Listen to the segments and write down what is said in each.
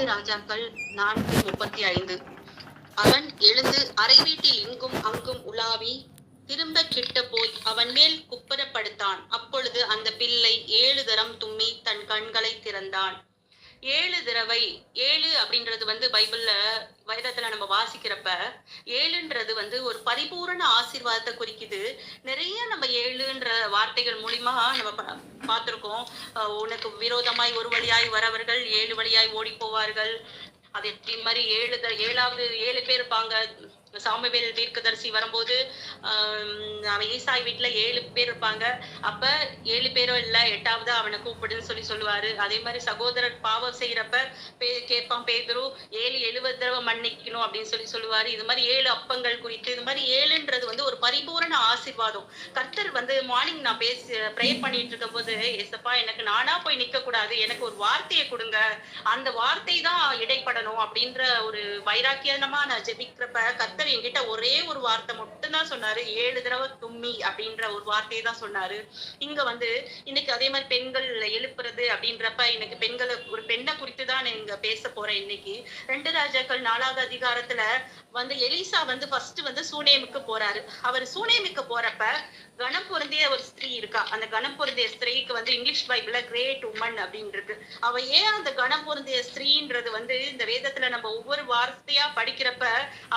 ரெண்டு ராஜாக்கள் நான்கு முப்பத்தி ஐந்து. அவன் எழுந்து அறை வீட்டில் இங்கும் அங்கும் உலாவி திரும்ப கிட்ட போய் அவன் மேல் குப்புறப்படுத்தான். அப்பொழுது அந்த பிள்ளை ஏழு தரம் தும்மி தன் கண்களை திறந்தான். ஏழு தடவை ஏழு அப்படின்றது வந்து பைபிள்ல வேதத்துல நம்ம வாசிக்கிறப்ப ஏழுன்றது வந்து ஒரு பரிபூரண ஆசீர்வாதத்தை குறிக்குது. நிறைய நம்ம ஏழுன்ற வார்த்தைகள் மூலியமா நம்ம பா- பார்த்திருக்கோம். உனக்கு விரோதமாய் ஒரு வழியாய் வரவர்கள் ஏழு வழியாய் ஓடி போவார்கள். அது எப்படி மாதிரி ஏழு த- ஏழாவது ஏழு பேர் இருப்பாங்க. சாமுவேல் தீர்க்கதரிசி வரும்போது ஆஹ் அவன் ஈசாய் வீட்டுல ஏழு பேர் இருப்பாங்க. அப்ப ஏழு பேரும் இல்ல எட்டாவது அவனை கூப்பிடுன்னு சொல்லி சொல்லுவாரு. அதே மாதிரி சகோதரர் பாவம் செய்யறப்ப பே கேட்பான் பேதுரு ஏழு எழுபது தடவை மன்னிக்கணும் அப்படின்னு சொல்லி சொல்லுவாரு. இது மாதிரி ஏழு அப்பங்கள் குறித்து இது மாதிரி ஏழுன்றது வந்து ஒரு பரிபூரண ஆசிர்வாதம். கர்த்தர் வந்து மார்னிங் நான் பேசி ப்ரேயர் பண்ணிட்டு இருக்கும் போது ஏசப்பா எனக்கு நானா போய் நிக்க கூடாது எனக்கு ஒரு வார்த்தையை கொடுங்க. அந்த வார்த்தை தான் இடைப்படணும் அப்படின்ற ஒரு வைராக்கியமா நான் ஜெபிக்கிறப்ப கர்த்தர் கர்த்தர் என்கிட்ட ஒரே ஒரு வார்த்தை மட்டும்தான் சொன்னாரு. ஏழு தடவை தும்மி அப்படின்ற ஒரு வார்த்தையை தான் சொன்னாரு. இங்க வந்து இன்னைக்கு அதே மாதிரி பெண்கள் எழுப்புறது அப்படின்றப்ப இன்னைக்கு பெண்களை ஒரு பெண்ணை குறித்து தான் இங்க பேச போறேன் இன்னைக்கு. ரெண்டு ராஜாக்கள் நாலாவது அதிகாரத்துல வந்து எலிசா வந்து ஃபர்ஸ்ட் வந்து சூனேமுக்கு போறாரு. அவர் சூனேமுக்கு போறப்ப கணம் பொருந்திய ஒரு ஸ்திரீ இருக்கா. அந்த கணம் பொருந்திய ஸ்திரீக்கு வந்து இங்கிலீஷ் பைபிள்ல கிரேட் உமன் அப்படின்னு இருக்கு அவ ஏன் அந்த கணம் பொருந்திய ஸ்திரீன்றது வந்து இந்த வேதத்துல நம்ம ஒவ்வொரு வார்த்தையா படிக்கிறப்ப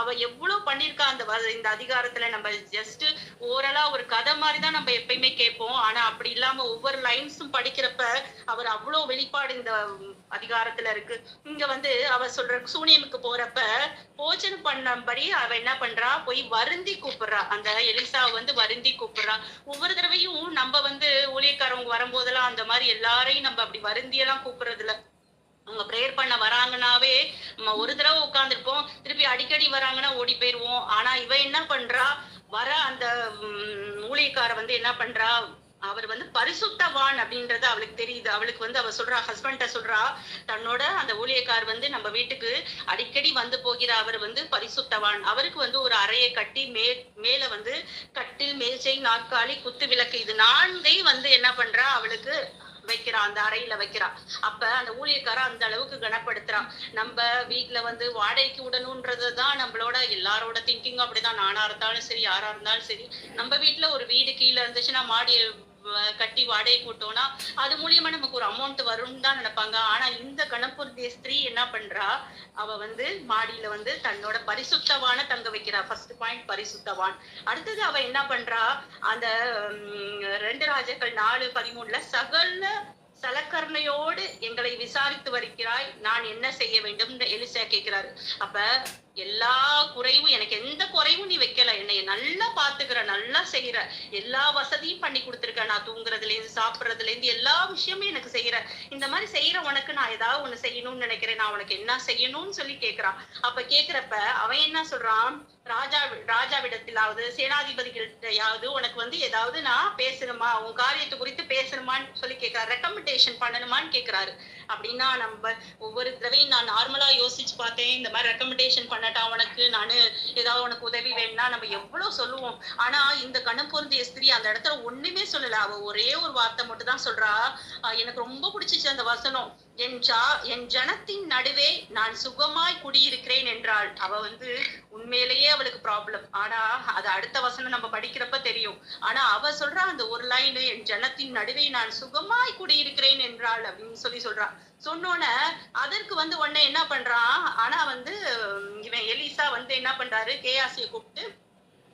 அவ எவ்வளவு பண்ணிருக்கா அந்த வ- இந்த அதிகாரத்துல நம்ம ஜஸ்ட் ஓரலா ஒரு கதை மாதிரிதான் நம்ம எப்பயுமே கேட்போம். ஆனா அப்படி இல்லாம ஒவ்வொரு லைன்ஸும் படிக்கிறப்ப அவர் அவ்வளவு வெளிப்பாடு இந்த அதிகாரத்துல இருக்கு. இங்க வந்து அவ சொல்ற சூனியமுக்கு போறப்ப போஜனம் பண்ணபடி அவ என்ன பண்றா? போய் வருந்தி கூப்பிடுறா. அந்த எலிசா வந்து வருந்தி கூப்பிடுறா. ஒவ்வொரு தடவையும் நம்ம வந்து ஊழியக்காரவங்க வரும்போதெல்லாம் அந்த மாதிரி எல்லாரையும் நம்ம அப்படி வருந்தியெல்லாம் கூப்பிடுறதுல அவங்க ப்ரேயர் பண்ண வராங்கனாவே நம்ம ஒரு தடவை உட்காந்துருப்போம் திருப்பி அடிக்கடி வராங்கன்னா ஓடி போயிருவோம். ஆனா இவ என்ன பண்றா? வர அந்த உம், ஊழியக்கார வந்து என்ன பண்றா? அவர் வந்து பரிசுத்தவான் அப்படின்றது அவளுக்கு தெரியுது. அவளுக்கு வந்து அவ சொல்றா ஹஸ்பண்ட சொல்றா தன்னோட அந்த ஊழியக்கார் வந்து நம்ம வீட்டுக்கு அடிக்கடி வந்து போகிற அவர் வந்து பரிசுத்தவான். அவருக்கு வந்து ஒரு அறையை கட்டி மே மேல வந்து கட்டில் மேஜை நாற்காலி குத்து விளக்கு இது நான்கை வந்து என்ன பண்றா? அவளுக்கு வைக்கிறா அந்த அறையில வைக்கிறா. அப்ப அந்த ஊழியக்கார அந்த அளவுக்கு கனப்படுத்துறா. நம்ம வீட்டுல வந்து வாடகைக்கு விடணும்ன்றதுதான் நம்மளோட எல்லாரோட திங்கிங் அப்படிதான் நானா இருந்தாலும் சரி யாரா இருந்தாலும் சரி. நம்ம வீட்டுல ஒரு வீடு கீழே இருந்துச்சுன்னா மாடி கட்டி வாடகை போட்டோம்னா அது மூலியமா நமக்கு ஒரு அமௌண்ட் வரும்னு தான் நினைப்பாங்க. ஆனா இந்த கணப்பூர் ஸ்திரீ என்ன பண்றா? அவ வந்து மாடியில வந்து தன்னோட பரிசுத்தவான தங்க வைக்கிறா. ஃபர்ஸ்ட் பாயிண்ட் பரிசுத்தவான். அடுத்தது அவ என்ன பண்றா? அந்த ரெண்டு ராஜாக்கள் நாலு பதிமூணுல சகல சலக்கரணையோடு எங்களை விசாரித்து வருகிறாய். நான் என்ன செய்ய வேண்டும்? எலிசா கேட்கிறாரு. அப்ப எல்லா குறைவும் எனக்கு எந்த குறைவும் நீ வைக்கல. என்னை நல்லா பாத்துக்கிற நல்லா செய்யற எல்லா வசதியும் பண்ணி கொடுத்துருக்க. நான் தூங்குறதுல இருந்து சாப்பிடுறதுல இருந்து எல்லா விஷயமும் எனக்கு செய்யற இந்த மாதிரி செய்யற உனக்கு நான் ஏதாவது ஒண்ணு செய்யணும்னு நினைக்கிறேன். நான் உனக்கு என்ன செய்யணும்னு சொல்லி கேக்குறான். அப்ப கேக்குறப்ப அவன் என்ன சொல்றான்? ராஜா ராஜாவிடத்திலாவது சேனாதிபதிகள்கிட்டயாவது உனக்கு வந்து ஏதாவது நான் பேசணுமா? உன் காரியத்தை குறித்து பேசணுமான்னு சொல்லி கேக்குறாரு. ரெக்கமெண்டேஷன் பண்ணணுமான்னு கேக்குறாரு. அப்படின்னா நம்ம ஒவ்வொரு தடவையும் நான் நார்மலா யோசிச்சு பார்த்தேன். இந்த மாதிரி ரெக்கமெண்டேஷன் பண்ணட்டா உனக்கு நானு ஏதாவது உனக்கு உதவி வேணும்னா நம்ம எவ்வளவு சொல்லுவோம். ஆனா இந்த கணம் பொருந்திய ஸ்திரீ அந்த இடத்துல ஒண்ணுமே சொல்லல. அவ ஒரே ஒரு வார்த்தை மட்டும் தான் சொல்றா எனக்கு ரொம்ப பிடிச்சிச்சு அந்த வசனம். என் என் ஜனத்தின் நடுவே நான் சுகமாய் குடியிருக்கிறேன் என்றாள். அவ வந்து உண்மையிலேயே அவளுக்கு ப்ராப்ளம் ஆனா அது அடுத்த வசனம் நம்ம படிக்கிறப்ப தெரியும். ஆனா அவ சொல்றா அந்த ஒரு லைன் என் ஜனத்தின் நடுவே நான் சுகமாய் குடியிருக்கிறேன் என்றாள் அப்படின்னு சொல்லி சொல்றா. சொன்னோன்னே அதற்கு வந்து உடனே என்ன பண்றான்? ஆனா வந்து இவன் எலிசா வந்து என்ன பண்றாரு? கேஆசிய கூப்பிட்டு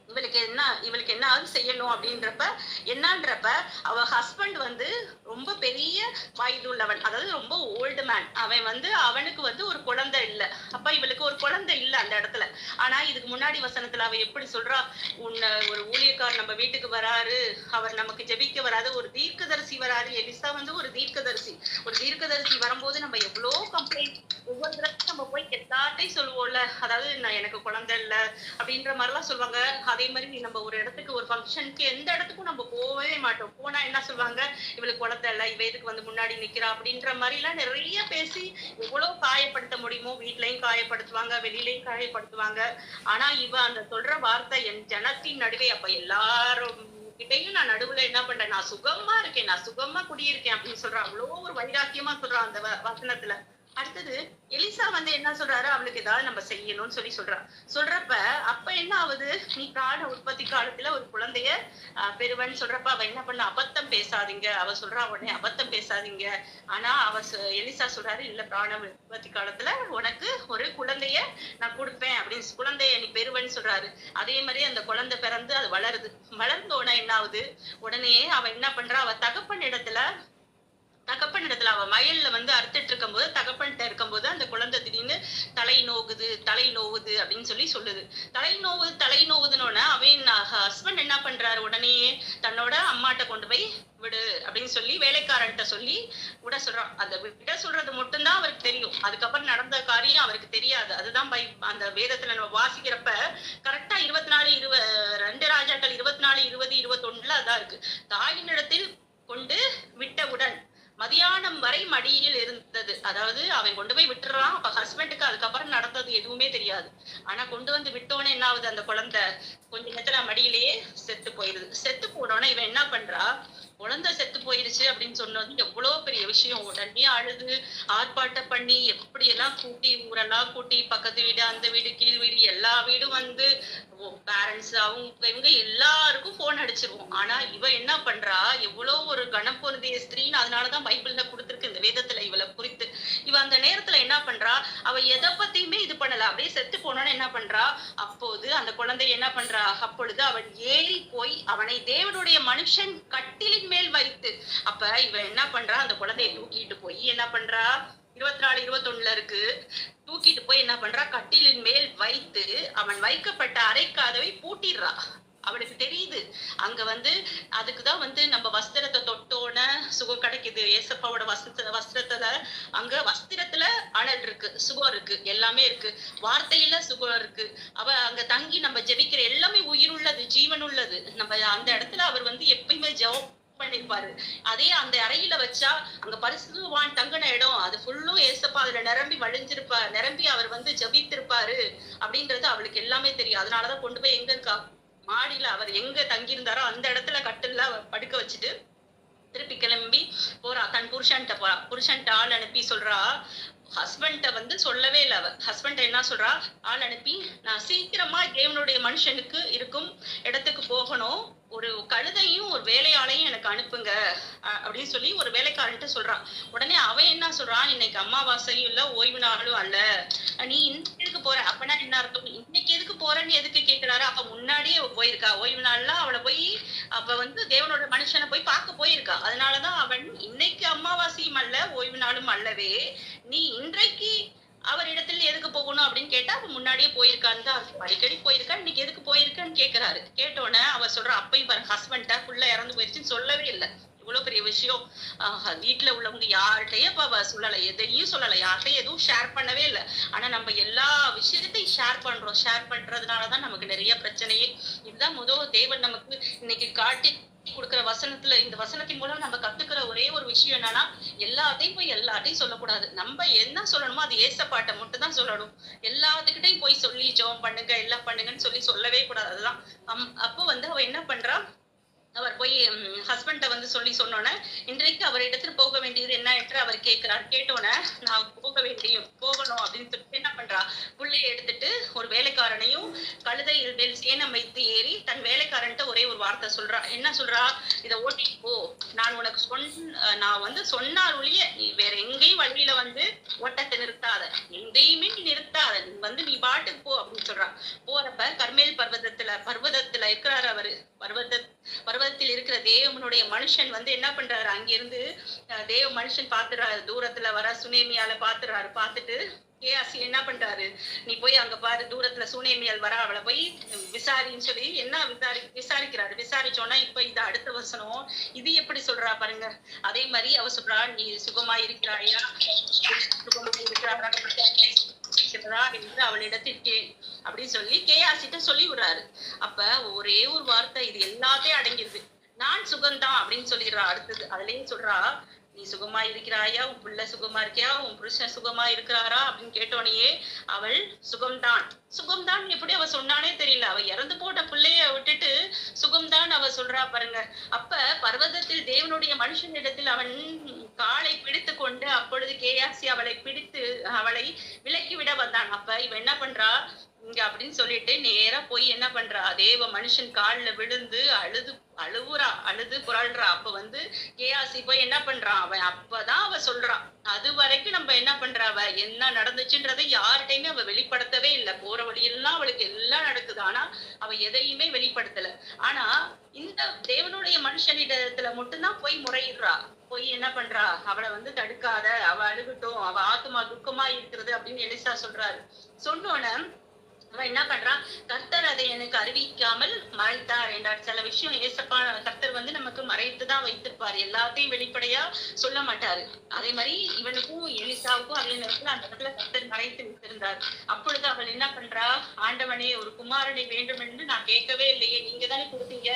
இவளுக்கு என்ன இவளுக்கு என்ன செய்யணும் அப்படின்றப்ப என்னன்றப்ப அவ ஹஸ்பண்ட் வந்து ரொம்ப பெரிய வயதுள்ளவன். அதாவது ரொம்ப ஓல்டு மேன் அவன் வந்து அவனுக்கு வந்து ஒரு குழந்தை இல்ல. அப்ப இவளுக்கு ஒரு குழந்தை இல்ல அந்த இடத்துல. ஆனா இதுக்கு முன்னாடி வசனத்துல அவ எப்படி சொல்றா? உன்னை ஒரு ஊழியக்கார் நம்ம வீட்டுக்கு வராரு. அவர் நமக்கு ஜெபிக்க வராது ஒரு தீர்க்கதரிசி வராரு. எலிசா வந்து ஒரு தீர்க்கதரிசி. ஒரு தீர்க்கதரிசி வரும்போது நம்ம எவ்வளோ கம்ப்ளைண்ட் ஒவ்வொரு தடவை நம்ம போய் எல்லாத்தையும் சொல்லுவோம்ல. அதாவது நான் எனக்கு குழந்தை இல்ல. அப்படின்ற மாதிரிலாம் சொல்லுவாங்க. அதே மாதிரி நம்ம ஒரு இடத்துக்கு ஒரு ஃபங்க்ஷனுக்கு எந்த இடத்துக்கும் நம்ம போகவே மாட்டோம். போனா என்ன சொல்லுவாங்க? இவளுக்கு குழந்தை இல்ல இவ இதுக்கு வந்து முன்னாடி நிக்கிறா? அப்படின்ற மாதிரி எல்லாம் நிறைய பேசி எவ்வளவு காயப்படுத்த முடியுமோ வீட்லயும் காயப்படுத்துவாங்க வெளியிலயும் காயப்படுத்துவாங்க. ஆனா இவ அந்த சொல்ற வார்த்தை என் ஜனத்தின் நடுவே அப்ப எல்லாரும் கிட்டையும் நான் நடுவுல என்ன பண்றேன்? நான் சுகமா இருக்கேன் நான் சுகமா குடியிருக்கேன் அப்படின்னு சொல்றா. அவ்வளோ ஒரு வைராக்கியமா சொல்றான் அந்த வ- வசனத்துல. அடுத்தது எலிசா வந்து என்ன சொல்றாரு? அவளுக்கு ஏதாவது நம்ம செய்யணும்னு சொல்லி சொல்றா. சொல்றப்ப அப்ப என்ன ஆகுது? நீ பிராண உற்பத்தி காலத்துல ஒரு குழந்தைய ஆஹ், பெறுவன்னு சொல்றப்ப அவ என்ன பண்ண? அபத்தம் பேசாதீங்க. அவ சொல்றா உடனே அபத்தம் பேசாதீங்க. ஆனா அவ எலிசா சொல்றாரு இல்ல பிராண உற்பத்தி காலத்துல உனக்கு ஒரு குழந்தைய நான் கொடுப்பேன். அப்படின்னு குழந்தைய நீ பெறுவன்னு சொல்றாரு. அதே மாதிரி அந்த குழந்தை பிறந்து அது வளருது. வளர்ந்த உடனே என்ன ஆகுது? உடனே அவ என்ன பண்றா? அவ தகப்பன் இடத்துல தகப்பன் இடத்துல அவன் வயல்ல வந்து அறுத்துட்டு இருக்கும்போது தகப்பன்கிட்ட இருக்கும்போது அந்த குழந்தை திடீர்னு தலை நோகுது தலை நோவுது அப்படின்னு சொல்லி சொல்லுது. தலை நோவுது தலை நோவுதுன்னு அவன் ஹஸ்பண்ட் என்ன பண்றாரு? உடனே தன்னோட அம்மாட்ட கொண்டு போய் விடு அப்படின்னு சொல்லி வேலைக்காரன்ட்ட சொல்லி விட சொல்றான். அந்த விட சொல்றது மட்டும்தான் அவருக்கு தெரியும். அதுக்கப்புறம் நடந்த காரியம் அவருக்கு தெரியாது. அதுதான் பை அந்த வேதத்துல நம்ம வாசிக்கிறப்ப கரெக்டா இருபத்தி நாலு இருவ ரெண்டு ராஜாக்கள் இருபத்தி நாலு இருபது இருபத்தொன்னுல அதான் இருக்கு. தாயினிடத்தில் கொண்டு விட்டவுடன் மதியானம் வரை மடியில் இருந்தது. அதாவது அவன் கொண்டு போய் விட்டுறான். அப்ப ஹஸ்பண்டுக்கு அதுக்கப்புறம் நடந்தது எதுவுமே தெரியாது. ஆனா கொண்டு வந்து விட்டோன்னே என்ன ஆகுது? அந்த குழந்தை கொஞ்ச நேரத்துல மடியிலேயே செத்து போயிருது. செத்து போனோடனே இவன் என்ன பண்றா? குழந்தை செத்து போயிருச்சு அப்படின்னு சொன்னது எவ்வளவு பெரிய விஷயம். உடனே அழுது ஆர்ப்பாட்டம் பண்ணி எப்படி எல்லாம் கூட்டி ஊரெல்லாம் கூட்டி பக்கத்து வீடு அந்த வீடு கீழ் வீடு எல்லா வீடும் வந்து பேரண்ட்ஸ் அவங்க இவங்க எல்லாருக்கும் போன் அடிச்சிருவோம். ஆனா இவ என்ன பண்றா? எவ்வளவு ஒரு கணம் பொருந்திய ஸ்திரீன்னு அதனாலதான் பைபிள்ல கொடுத்துருக்கு இந்த வேதத்துல இவளை குறித்து. இவ அந்த நேரத்துல என்ன பண்றா? அவ எதை பத்தியுமே இது பண்ணல. அப்படியே செத்து போனோன்னு என்ன பண்றா? அப்போது அந்த குழந்தை என்ன பண்றா? அப்பொழுது அவன் ஏறி போய் அவனை தேவனுடைய மனுஷன் கட்டிலின் மேல் வைத்து அப்ப இவ என்ன பண்றா? அந்த குழந்தையை தூக்கிட்டு போய் என்ன பண்றா? இருபத்தி நாலு இருபத்தொன்னுல இருக்கு. தூக்கிட்டு போய் என்ன பண்றா? கட்டிலின் மேல் வைத்து அவன் வைக்கப்பட்ட அரைக்காதவை பூட்டிடுறா. அவளுக்கு தெரியுது. அங்க வந்து அதுக்குதான் வந்து நம்ம வஸ்திரத்தை தொட்டோன சுகம் கிடைக்குது. ஏசப்பாவோட வஸ்திர வஸ்திரத்துல அங்க வஸ்திரத்துல அனல் இருக்கு சுகம் இருக்கு. எல்லாமே இருக்கு. வார்த்தையில சுகம் இருக்கு. அவ அங்க தங்கி நம்ம ஜெபிக்கிற எல்லாமே உயிர் உள்ளது ஜீவன் உள்ளது நம்ம அந்த இடத்துல அவர் வந்து எப்பயுமே ஜெபம் பண்ணிருப்பாரு. அதே அந்த அறையில வச்சா அங்க பரிசுவான் தங்கின இடம் அது ஃபுல்லும் ஏசப்பா அதுல நிரம்பி வழிஞ்சிருப்பா நிரம்பி அவர் வந்து ஜபித்திருப்பாரு அப்படின்றது அவளுக்கு எல்லாமே தெரியும். அதனாலதான் கொண்டு போய் எங்க இருக்கா? மாடியில அவர் எங்க தங்கியிருந்தாரோ அந்த இடத்துல கட்டில படுக்க வச்சுட்டு திருப்பி கிளம்பி போறா. தன் புருஷன்ட்ட போறா. புருஷன்ட்ட ஆள் அனுப்பி சொல்றா. ஹஸ்பண்ட வந்து சொல்லவே இல்லை அவ. ஹஸ்பண்ட் என்ன சொல்றா? ஆள் அனுப்பி நான் சீக்கிரமா தேவனுடைய மனுஷனுக்கு இருக்கும் இடத்துக்கு போகணும். ஒரு கழுதையும் ஒரு வேலையாளையும் எனக்கு அனுப்புங்க அப்படின்னு சொல்லி ஒரு வேலைக்காரன்ட்டு சொல்றான். உடனே அவன் என்ன சொல்றான்? இன்னைக்கு அமாவாசையும் இல்ல ஓய்வு நாளும் அல்ல. நீ இன்னைக்கு எதுக்கு போற? அப்பனா என்ன அர்த்தம்? இன்னைக்கு எதுக்கு போறன்னு எதுக்கு கேட்கிறாரு அப்ப முன்னாடியே போயிருக்கா. ஓய்வு நாள்ல அவளை போய் அவ வந்து தேவனோட மனுஷனை போய் பார்க்க போயிருக்கா. அதனாலதான் அவன் இன்னைக்கு அமாவாசையும் அல்ல ஓய்வு நாளும் அல்லவே நீ இன்றைக்கு அவரிடத்தில் எதுக்கு போகணும் அப்படின்னு கேட்டா அவ முன்னாடியே போயிருக்கான்னு தான் அடிக்கடி போயிருக்கா. இன்னைக்கு எதுக்கு போயிருக்கான்னு கேக்குறாரு கேட்டோன்னே அவ சொல்ற அப்பையும் பாரு ஹஸ்பண்டா புள்ள இறந்து போயிருச்சுன்னு சொல்லவே இல்லை. இவ்வளவு பெரிய விஷயம். வீட்டுல உள்ளவங்க யார்கிட்டயும் இப்ப சொல்லல. எதையும் சொல்லல. யார்கிட்டயும் எதுவும் ஷேர் பண்ணவே இல்லை. ஆனா நம்ம எல்லா விஷயத்தையும் ஷேர் பண்றோம். ஷேர் பண்றதுனாலதான் நமக்கு நிறைய பிரச்சனையே. இதுதான் முதல் தேவன் நமக்கு இன்னைக்கு காட்டி கொடுக்குற வசனத்துல இந்த வசனத்தின் மூலம் நம்ம கத்துக்கிற ஒரே ஒரு விஷயம் என்னன்னா எல்லாத்தையும் போய் எல்லாத்தையும் சொல்லக்கூடாது. நம்ம என்ன சொல்லணுமோ அது ஏசப்பாட்டை மட்டும் தான் சொல்லணும். எல்லாத்துக்கிட்டையும் போய் சொல்லி ஜோம் பண்ணுங்க எல்லாம் பண்ணுங்கன்னு சொல்லி சொல்லவே கூடாது. அதுதான். அம்- அப்போ வந்து அவ என்ன பண்றா? அவர் போய் ஹஸ்பண்ட வந்து சொல்லி சொன்னோன்னே இன்றைக்கு அவரிடத்தில் போக வேண்டியது என்ன? என்று அவர் கேட்கிறார். கேட்டோன்னே நான் போக வேண்டியும் போகணும் அப்படின்னு சொல்லிட்டு என்ன பண்றா? புள்ளைய எடுத்துட்டு ஒரு வேலைக்காரனையும் கழுதையில் மேல் சேனம் வைத்து ஏறி தன் வேலைக்காரன்ட்ட ஒரே ஒரு வார்த்தை சொல்றா. என்ன சொல்றா? இத ஓட்டிட்டு போ. நான் உனக்கு சொன் நான் வந்து சொன்னார் ஒழிய நீ வேற எங்கேயும் வழியில வந்து ஓட்டத்தை நிறுத்தாத. எங்கேயுமே நீ நிறுத்தாத. நீ வந்து நீ பாட்டுக்கு போ அப்படின்னு சொல்றா. போறப்ப கர்மேல் பர்வதத்துல பர்வதத்துல இருக்கிறாரு அவரு. பர்வத பர்வதத்தில் இருக்கிற தேவனுடைய மனுஷன் வந்து என்ன பண்றாரு? அங்கிருந்து தேவ மனுஷன் பாத்துறாரு தூரத்துல வர சுனேமியால பாத்துறாரு பாத்துட்டு கேஆசி என்ன பண்றாரு? நீ போய் அங்க பாரு. தூரத்துல சுனேமியால் வர அவளை போய் விசாரின்னு சொல்லி என்ன விசாரி விசாரிக்கிறாரு? விசாரிச்சோன்னா இப்ப இந்த அடுத்த வசனம். இது எப்படி சொல்றா பாருங்க. அதே மாதிரி அவ சொல்றா நீ சுகமா இருக்கிறாயா சுகமா இருக்கிறாரா என்று அவளிடத்தில் அப்படின்னு சொல்லி கேஆசிட்ட சொல்லி விடுறாரு. அப்ப ஒரே ஒரு வார்த்தை இது எல்லாத்தையும் அடங்கிருது. நான் சுகம்தான் அப்படின்னு சொல்லிடுறா அடுத்தது. அதுலயும் சொல்றா நீ சுகமா இருக்கிறாயா? உன் பிள்ளை சுகமா இருக்கியா? உன் புருஷன் சுகமா இருக்கிறாரா? அப்படின்னு கேட்டோனையே அவள் சுகம்தான். சுகம்தான்? எப்படி அவ சொன்னானே தெரியல. அவ இறந்து போட்ட பிள்ளைய விட்டுட்டு சுகம்தான் அவ சொல்றா பாருங்க. அப்ப பர்வதத்தில் தேவனுடைய மனுஷனிடத்தில் அவன் காலை பிடித்து கொண்டு அப்பொழுது கேயாசி அவளை பிடித்து அவளை விலக்கி விட வந்தான். அப்ப இவ என்ன பண்றா? இங்க அப்படின்னு சொல்லிட்டு நேரா போய் என்ன பண்றா? தேவ மனுஷன் கால்ல விழுந்து அழுது அழுவுறா அழுது புரள்றா. அப்ப வந்து கேஆசி போய் என்ன பண்றான் அவன் அப்பதான் அவ சொல்றான் அது வரைக்கும் நம்ம என்ன பண்றா அவ? என்ன நடந்துச்சுன்றதை யார்கிட்டயுமே அவ வெளிப்படுத்தவே இல்லை. போற வழியெல்லாம் அவளுக்கு எல்லாம் நடக்குது. ஆனா அவ எதையுமே வெளிப்படுத்தல. ஆனா இந்த தேவனுடைய மனுஷனிடத்துல மட்டும்தான் போய் முறையிடுறா. போய் என்ன பண்றா? அவளை வந்து தடுக்காத. அவ அழுகட்டும். அவ ஆத்மா துக்கமா இருக்கிறது அப்படின்னு எலிசா சொல்றாரு. சொன்னோன்னு அவன் என்ன பண்றான்? கர்த்தர் அதை எனக்கு அறிவிக்காமல் மறைத்தார் என்றார். சில விஷயம் ஏசப்பா கர்த்தர் வந்து நமக்கு மறைத்துதான் வைத்திருப்பார். எல்லாத்தையும் வெளிப்படையா சொல்ல மாட்டாரு. அதே மாதிரி இவனுக்கும் எலிசாவுக்கும் அதே நேரத்துல அந்த இடத்துல கர்த்தர் மறைத்து வைத்திருந்தார். அப்பொழுது அவள் என்ன பண்றா? ஆண்டவனே ஒரு குமாரனை வேண்டும் என்று நான் கேட்கவே இல்லையே. நீங்க தானே கொடுத்தீங்க.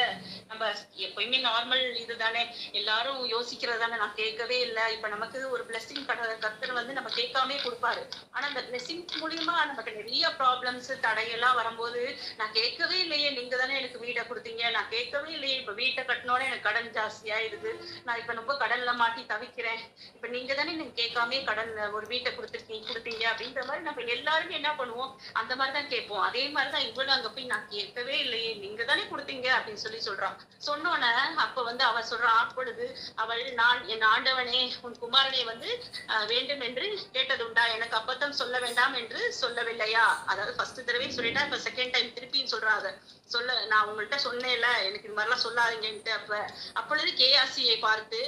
நம்ம எப்பயுமே நார்மல் இதுதானே. எல்லாரும் யோசிக்கிறது தானே நான் கேட்கவே இல்லை. இப்ப நமக்கு ஒரு பிளெஸிங் கர்த்தர் வந்து நம்ம கேட்காமே கொடுப்பாரு. ஆனா அந்த பிளெஸிங் மூலியமா நமக்கு நிறைய ப்ராப்ளம்ஸ் தடையெல்லாம் வரும்போது நான் கேட்கவே இல்லையே நீங்க தானே எனக்கு வீடை கொடுத்தீங்க. நான் கேட்கவே இல்லையே இப்ப வீட்டை கட்டினோட எனக்கு கடன் ஜாஸ்தியாயிருது நான் இப்ப ரொம்ப கடன்ல மாட்டி தவிக்கிறேன். இப்ப நீங்க தானே எனக்கு கேட்காமே கடன் ஒரு வீட்டை கொடுத்துருக்கீங்க கொடுத்தீங்க அப்படின்ற மாதிரி நம்ம எல்லாருமே என்ன பண்ணுவோம்? அந்த மாதிரிதான் கேட்போம். அதே மாதிரிதான் இவ்வளவு அங்க போய் நான் கேட்கவே இல்லையே நீங்க தானே கொடுத்தீங்க அப்படின்னு சொல்லி சொல்றான். சொன்னோன்ன அப்ப வந்து அவ சொல்றான் அப்பொழுது அவள் நான் என் ஆண்டவனே உன் குமாரனை வந்து அஹ், வேண்டும் என்று கேட்டதுண்டா. எனக்கு அப்பத்தம் சொல்ல வேண்டாம் என்று சொல்லவில்லையா? அதாவது ஃபர்ஸ்ட் தடவை சொல்லிட்டா இப்ப செகண்ட் டைம் திருப்பியும் சொல்றாங்க சொல்ல நான் உங்கள்கிட்ட சொன்னேன்ல எனக்கு இது மாதிரிலாம் சொல்லாதீங்கன்ட்டு அப்ப அப்பொழுது கேஆர்சியை பார்த்து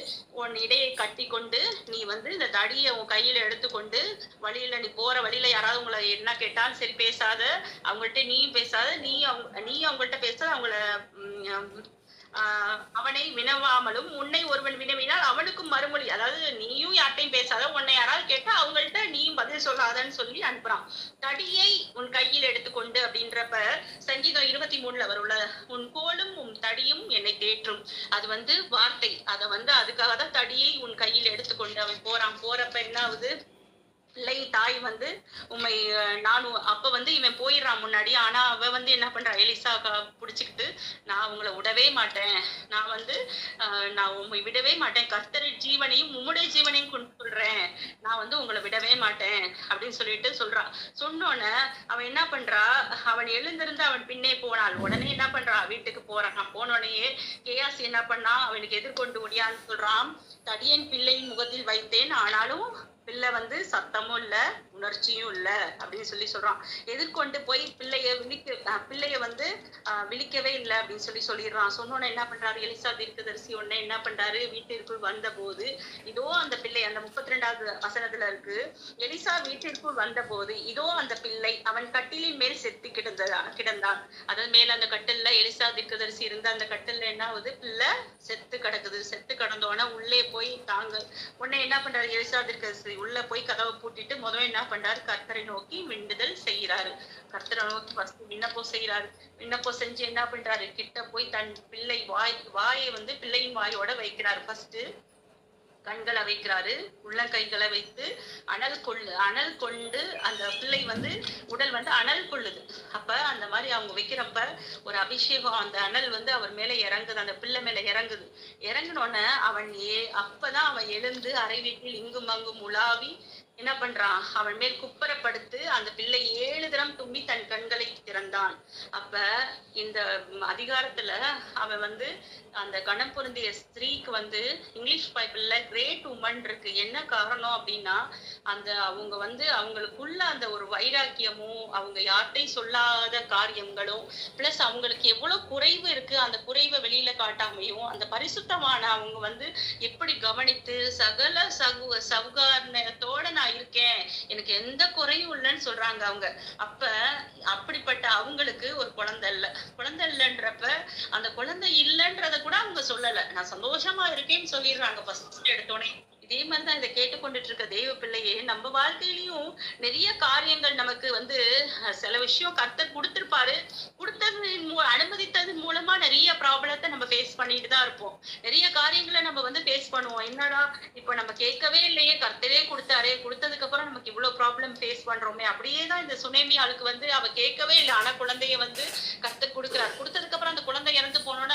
உன் இடையை கட்டி கொண்டு நீ வந்து இந்த தடியை உன் கையில எடுத்துக்கொண்டு வழியில நீ போற வழியில யாராவது உங்களை என்ன கேட்டாலும் சரி பேசாத அவங்கள்ட்ட நீயும் பேசாத நீ அவங்க நீ அவங்கள்ட்ட பேசாத அவங்கள அவனை வினவாமலும் உன்னை ஒருவன் வினவினால் அவனுக்கும் மறுமொழி அதாவது நீயும் யார்ட்டையும் பேசாத உன்னை யாராவது கேட்டா அவங்கள்ட்ட நீயும் பதில் சொல்லாதன்னு சொல்லி அனுப்புறான். தடியை உன் கையில் எடுத்துக்கொண்டு அப்படின்றப்ப சங்கீதம் இருபத்தி மூணுல வரும்ல உன் கோலும் உன் தடியும் என்னை தேற்றும். அது வந்து வார்த்தை. அத வந்து அதுக்காக தான் தடியை உன் கையில் எடுத்துக்கொண்டு அவன் போறான். போறப்ப என்ன ஆகுது பிள்ளை தாய் வந்து உண்மை நானும் அப்ப வந்து இவன் போயிடுறான் முன்னாடி. ஆனா அவ வந்து என்ன பண்றா? எலிசா புடிச்சுக்கிட்டு நான் உங்களை விடவே மாட்டேன். நான் வந்து நான் உண்மை விடவே மாட்டேன். கர்த்தர் ஜீவனையும் உம்முடைய ஜீவனையும் கொண்டு சொல்றேன் நான் வந்து உங்களை விடவே மாட்டேன். அப்படின்னு சொல்லிட்டு சொல்றான் சொன்னோன்ன அவன் என்ன பண்றா? அவன் எழுந்திருந்து அவன் பின்னே போனாள். உடனே என்ன பண்றா? வீட்டுக்கு போறான். உடனே கேயாசி என்ன பண்ணா? அவனுக்கு எதிர்கொண்டு முடியான்னு சொல்றான். தடியன் பிள்ளையின் முகத்தில் வைத்தேன். ஆனாலும் பிள்ளை வந்து சத்தமும் இல்லை. உணர்ச்சியும் இல்ல அப்படின்னு சொல்லி சொல்றான். எதிர்கொண்டு போய் பிள்ளைய விழிக்க பிள்ளைய வந்து விழிக்கவே இல்லை அப்படின்னு சொல்லி சொல்லிடுறான். சொன்னோன்னே என்ன பண்றாரு? எலிசா தீர்க்கதரிசி உடனே என்ன பண்றாரு? வீட்டிற்குள் வந்த போது இதோ அந்த பிள்ளை அந்த முப்பத்தி ரெண்டாவது வசனத்துல இருக்கு. எலிசா வீட்டிற்குள் வந்த போது இதோ அந்த பிள்ளை அவன் கட்டிலின் மேல் செத்து கிடந்ததா கிடந்தான். அதாவது மேல அந்த கட்டில்ல எலிசா தீர்க்கதரிசி இருந்த அந்த கட்டில்ல என்ன ஆகுது? பிள்ளை செத்து கிடக்குது. செத்து கிடந்தோடனே உள்ளே போய் தாங்க. உடனே என்ன பண்றாரு? எலிசா தீர்க்கதரிசி உள்ள போய் கதவை பூட்டிட்டு முதல்ல என்ன பண்றாரு கர்த்தரை நோக்கி விண்டுதல் செய்யறாரு கர்த்தரை நோக்கி ஃபர்ஸ்ட் விண்ணப்பம் செய்யறாரு விண்ணப்பம் செஞ்சு என்ன பண்றாரு? கிட்ட போய் தன் பிள்ளை வாய் வாயை வந்து பிள்ளையின் வாயோட வைக்கிறாரு. ஃபர்ஸ்ட் கண்களை வைக்கிறாரு. உள்ளங்கைகளை வைத்து அனல் கொள்ளு அனல் கொண்டு அந்த பிள்ளை வந்து உடல் வந்து அனல் கொள்ளுது. அப்ப அந்த மாதிரி அவங்க வைக்கிறப்ப ஒரு அபிஷேகம் அந்த அனல் வந்து அவர் மேல இறங்குது. அந்த பிள்ளை மேல இறங்குது. இறங்குனோடனே அவன் ஏ அப்பதான் அவன் எழுந்து அறை வீட்டில் இங்கும் அங்கும் உலாவி என்ன பண்றான்? அவன் மேல் குப்பரப்படுத்து அந்த பிள்ளை ஏழு தினம் தும்பி தன் கண்களை திறந்தான். அப்ப இந்த அதிகாரத்துல அவன் வந்து அந்த கணம் பொருந்திய ஸ்திரீக்கு வந்து இங்கிலீஷ் பைபிள்ல கிரேட் உமன் இருக்கு. என்ன காரணம் அப்படின்னா அந்த அவங்க வந்து அவங்களுக்குள்ள அந்த ஒரு வைராக்கியமும் அவங்க யார்கிட்டையும் சொல்லாத காரியங்களும் பிளஸ் அவங்களுக்கு எவ்வளவு குறைவு இருக்கு அந்த குறைவை வெளியில காட்டாமையும் அந்த பரிசுத்தமான அவங்க வந்து எப்படி கவனித்து சகல சகு சவுகாரணத்தோட நான் இருக்கேன் எனக்கு எந்த குறையும் இல்லைன்னு சொல்றாங்க அவங்க. அப்ப அப்படிப்பட்ட அவங்களுக்கு ஒரு குழந்தை இல்லை. குழந்தை இல்லைன்றப்ப அந்த குழந்தை இல்லைன்றத கூட அவங்க சொல்லல. நான் சந்தோஷமா இருக்கேன்னு சொல்லிடுறாங்க ஃபர்ஸ்ட் எடுத்தோடனே இதே மாதிரிதான் இதை கேட்டுக்கொண்டுட்டு இருக்க தெய்வ பிள்ளையே நம்ம வாழ்க்கையிலயும் நிறைய காரியங்கள் நமக்கு வந்து சில விஷயம் கர்த்தர் கொடுத்திருப்பாரு. கொடுத்தது அனுமதித்ததன் மூ மூலமா நிறைய ப்ராப்ளத்தை நம்ம ஃபேஸ் பண்ணிட்டு தான் இருப்போம். நிறைய காரியங்களை நம்ம வந்து ஃபேஸ் பண்ணுவோம். என்னடா இப்ப நம்ம கேட்கவே இல்லையே கர்த்தரே கொடுத்தாரே கொடுத்ததுக்கு அப்புறம் நமக்கு இவ்வளவு ப்ராப்ளம் ஃபேஸ் பண்றோமே. அப்படியே தான் இந்த சுனேமி ஆளுக்கு வந்து அவ கேட்கவே இல்லை. ஆனா குழந்தைய வந்து கர்த்தர் கொடுக்குறாரு. கொடுத்ததுக்கு அப்புறம் அந்த குழந்தை இறந்து போனோட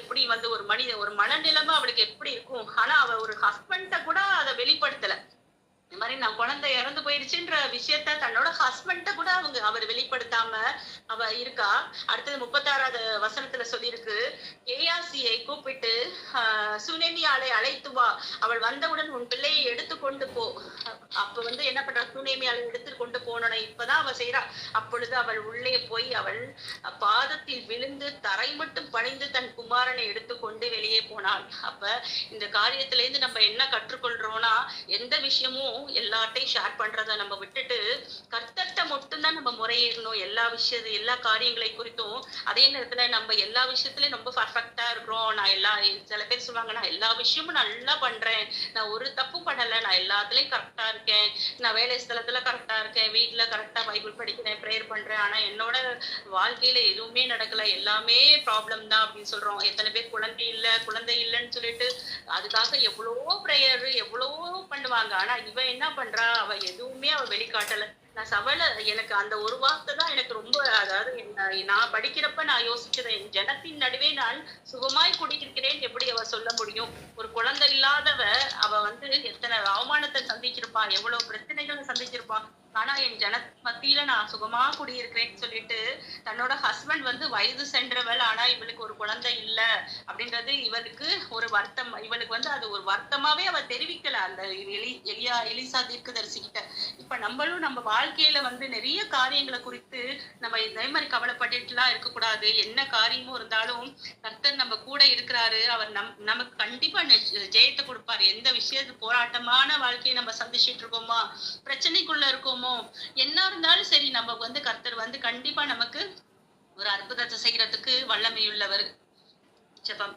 எப்படி வந்து ஒரு மனித ஒரு மனநிலைமை அவளுக்கு எப்படி இருக்கும்? ஆனா அவ ஒரு ஹஸ்பண்ட கூட அதை வெளிப்படுத்தல. இந்த மாதிரி நான் குழந்தை இறந்து போயிடுச்சுன்ற விஷயத்த தன்னோட ஹஸ்பண்ட கூட அவங்க அவர் வெளிப்படுத்தாம அவ இருக்கா? அடுத்தது முப்பத்தாறாவது வசனத்துல சொல்லியிருக்கு ஏயாசியை கூப்பிட்டு ஆஹ், சுனேமியாளை அழைத்து வா. அவள் வந்தவுடன் உன் பிள்ளையை எடுத்து கொண்டு போ. அப்ப வந்து என்ன பண்றா? சுனேமியாளை எடுத்து கொண்டு போனோட இப்பதான் அவ செய்யறா அப்பொழுது அவள் உள்ளே போய் அவள் பாதத்தில் விழுந்து தரை மட்டும் பணிந்து தன் குமாரனை எடுத்துக்கொண்டு வெளியே போனாள். அப்ப இந்த காரியத்துல இருந்து நம்ம என்ன கற்றுக்கொள்றோம்னா எந்த விஷயமும் எல்லார்ட்டையும் ஷேர் பண்றத நம்ம விட்டுட்டு கர்த்தர்ட்ட மட்டும்தான் நம்ம முறையிடணும். எல்லா விஷயத்து எல்லா காரியங்களை குறித்தும். அதே நேரத்துல நம்ம எல்லா விஷயத்துலயும் ரொம்ப பர்ஃபெக்டா இருக்கிறோம். நான் எல்லா சில பேர் சொல்லுவாங்க நான் எல்லா விஷயமும் நல்லா பண்றேன். நான் ஒரு தப்பு பண்ணல. நான் எல்லாத்துலயும் கரெக்டா இருக்கேன். நான் வேலை ஸ்தலத்துல கரெக்டா இருக்கேன். வீட்டுல கரெக்டா பைபிள் படிக்கிறேன் ப்ரேயர் பண்றேன். ஆனா என்னோட வாழ்க்கையில எதுவுமே நடக்கல. எல்லாமே ப்ராப்ளம் தான் அப்படின்னு சொல்றோம். எத்தனை பேர் குழந்தை இல்ல குழந்தை இல்லைன்னு சொல்லிட்டு அதுக்காக எவ்வளவோ ப்ரேயர் எவ்வளவோ பண்ணுவாங்க. ஆனா இவன் என்ன பண்றா? அவ எதுவுமே அவ வெளிக்காட்டல. நான் சவல எனக்கு அந்த ஒரு வார்த்தை தான் எனக்கு ரொம்ப அதாவது நான் படிக்கிறப்ப நான் யோசிச்சது என் ஜனத்தின் நடுவே நான் சுகமாய் குடியிருக்கிறேன் எப்படி அவ சொல்ல முடியும்? ஒரு குழந்தை இல்லாதவ அவ வந்து எத்தனை அவமானத்தை சந்திச்சிருப்பா? எவ்வளவு பிரச்சனைகளை சந்திச்சிருப்பா? ஆனா என் ஜன மத்தியில நான் சுகமா குடியிருக்கிறேன்னு சொல்லிட்டு தன்னோட ஹஸ்பண்ட் வந்து வயது சென்றவள். ஆனா இவளுக்கு ஒரு குழந்தை இல்ல அப்படின்றது இவளுக்கு ஒரு வருத்தம். இவளுக்கு வந்து அது ஒரு வருத்தமாவே அவ தெரிவிக்கல. அந்த எலி எலியா எலிசா தீர்க்கதரிசி கிட்ட. இப்ப நம்மளும் நம்ம வாழ்க்கையில வந்து நிறைய காரியங்களை குறித்து நம்ம இதே மாதிரி கவலைப்பட்டுட்டு எல்லாம் இருக்கக்கூடாது. என்ன காரியமும் இருந்தாலும் கர்த்தர் நம்ம கூட இருக்கிறாரு. அவர் நம் நமக்கு கண்டிப்பா ஜெயத்தை கொடுப்பாரு. எந்த விஷயத்து போராட்டமான வாழ்க்கையை நம்ம சந்திச்சிட்டு இருக்கோமா? பிரச்சனைக்குள்ள இருக்கோமோ? என்ன இருந்தாலும் சரி நம்ம வந்து கர்த்தர் வந்து கண்டிப்பா நமக்கு ஒரு அற்புதத்தை செய்யறதுக்கு வல்லமையுள்ளவர். ஜபம்.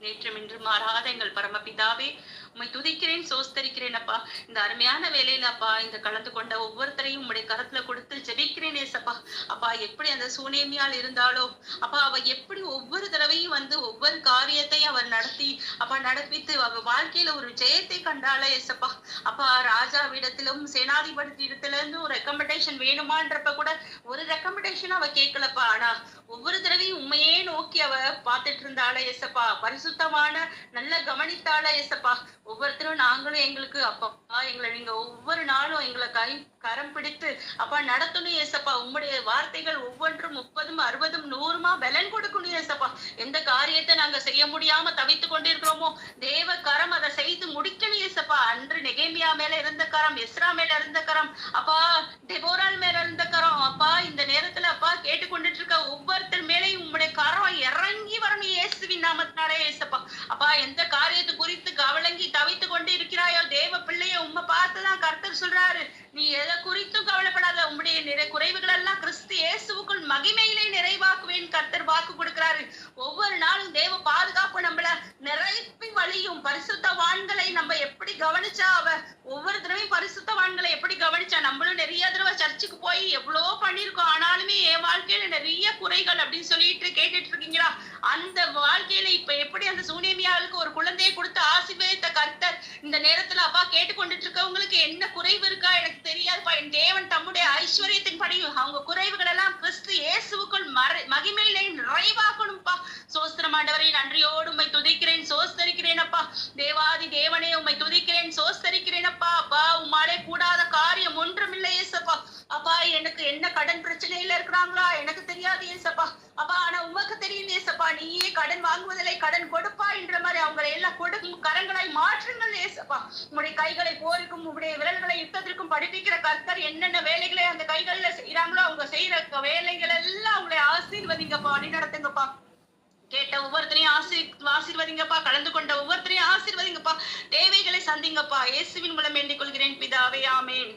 நேற்றும் இன்று மாறாத எங்கள் பரமபிதாவே உம்மை துதிக்கிறேன் சோஸ்தரிக்கிறேன் அப்பா இந்த அருமையான வேலையில அப்பா இந்த கலந்து கொண்ட ஒவ்வொருத்தரையும் உம்முடைய கரத்துல கொடுத்து ஜெபிக்கிறேன் ஏசப்பா. அப்பா எப்படி அந்த சூனேமியால் இருந்தாலோ அப்பா அவ எப்படி ஒவ்வொரு தடவையும் வந்து ஒவ்வொரு காரியத்தையும் அவர் நடத்தி அப்பா நடப்பித்து அவ வாழ்க்கையில ஒரு ஜெயத்தை கண்டாளே ஏசப்பா. அப்பா ராஜாவிடத்திலும் சேனாதிபதியிடத்துல இருந்து ஒரு ரெக்கமெண்டேஷன் வேணுமான்றப்ப கூட ஒரு ரெக்கமெண்டேஷன் அவ கேட்கலப்பா. ஆனா ஒவ்வொரு தடவையும் உண்மையே நோக்கி அவ பார்த்துட்டு இருந்தாளே ஏசப்பா. பரிசுத்தமான நல்ல கவனித்தாளே ஏசப்பா. ஒவ்வொருத்தரும் நாங்களும் எங்களுக்கு அப்போ எங்களை நீங்க ஒவ்வொரு நாளும் எங்களை கை கரம் பிடித்து அப்பா நடத்தணும் ஏசப்பா. உம்முடைய வார்த்தைகள் ஒவ்வொன்றும் முப்பதும் அறுபதும் நூறுமா பலன் கொடுக்கணும் ஏசப்பா. எந்த காரியத்தை நாங்க செய்ய முடியாம தவித்து கொண்டிருக்கிறோமோ தேவ கரம் அதை செய்து முடிக்கணும் ஏசப்பா. அன்று நெகேமியா மேல இருந்த கரம் எஸ்ரா மேல இருந்த கரம் அப்பா டெபோரால் மேல இருந்த கரம். அப்பா இந்த நேரத்துல அப்பா கேட்டுக்கொண்டுட்டு இருக்க ஒவ்வொருத்தர் மேலேயும் உம்முடைய கரம் இறங்கி வரணும் இயேசுவின் நாமத்தினாலே ஏசப்பா. அப்பா எந்த காரியத்தை குறித்து கவலங்கி தவித்து கொண்டு இருக்கிறாயோ தேவ பிள்ளைய நம்ம பார்த்துதான் கர்த்தர் சொல்றாரு. நீ எதை குறித்தும் கவலைப்படாத. உங்களுடைய நிறை குறைவுகள் எல்லாம் கிறிஸ்து இயேசுவுக்குள் மகிமையிலே நிறைவாக்குவேன் கர்த்தர் வாக்கு கொடுக்கிறாரு. ஒவ்வொரு நாளும் தேவ பாதுகாப்பு நம்மள நிறைப்பி வழியும். பரிசுத்தவான்களை நம்ம எப்படி கவனிச்சா அவ ஒவ்வொரு தடவையும் பரிசுத்தவான்களை எப்படி கவனிச்சா? நம்மளும் நிறைய தடவை சர்ச்சுக்கு போய் எவ்வளவோ பண்ணிருக்கோம் ஆனாலுமே என் வாழ்க்கையில நிறைய குறைகள் அப்படின்னு சொல்லிட்டு கேட்டுட்டு இருக்கீங்களா? அந்த வாழ்க்கையில இப்ப எப்படி அந்த சூனேமியாவுக்கு ஒரு குழந்தையை கொடுத்து ஆசீர்வதித்த கர்த்தர் இந்த நேரத்துல அப்பா கேட்டுக்கொண்டுட்டு இருக்கவங்களுக்கு என்ன குறைவு இருக்கா? எனக்கு தெரியாதுப்பா. என் தேவன் தம்முடைய ஐஸ்வர்யத்தின் படி அவங்க குறைவுகள் எல்லாம் கிறிஸ்து இயேசுவுக்குள் மறை மகிமையிலே நிறைவாக்கணும்ப்பா. சோஸ்திரமாண்டவரை நன்றியோடு துதிக்கிறேன். சோஸ்திர அப்பா தேவாதி தேவனே உம்மை துதிக்கிறேன் சோஸ்தரிக்கிறேன் அப்பா அப்பா உம்மாலே கூடாத காரியம் ஒன்றுமில்லை ஏசப்பா. அப்பா எனக்கு என்ன கடன் பிரச்சனையில இருக்கிறாங்களா? எனக்கு தெரியாது ஏசப்பா. அப்பா ஆனா உமக்கு தெரியும் ஏசப்பா நீயே கடன் வாங்குவதில்லை கடன் கொடுப்பா என்ற மாதிரி அவங்களை எல்லாம் கொடுக்கும் கரங்களை மாற்றுங்கள் ஏசப்பா. உங்களுடைய கைகளை போருக்கும் உங்களுடைய விரல்களை யுத்தத்திற்கும் படிப்பிக்கிற கர்த்தர் என்னென்ன வேலைகளை அந்த கைகள்ல செய்யறாங்களோ அவங்க செய்யற வேலைகள் எல்லாம் அவங்களை ஆசீர்வதிங்கப்பா வழி நடத்துங்கப்பா கேட்ட ஒவ்வொருத்தரையும் ஆசி ஆசீர்வதிங்கப்பா கலந்து கொண்ட ஒவ்வொருத்தரையும் ஆசீர்வதிங்கப்பா. தேவைகளை சந்திங்கப்பா. இயேசுவின் மூலம் வேண்டிக் கொள்கிறேன். பிதாவே ஆமேன்.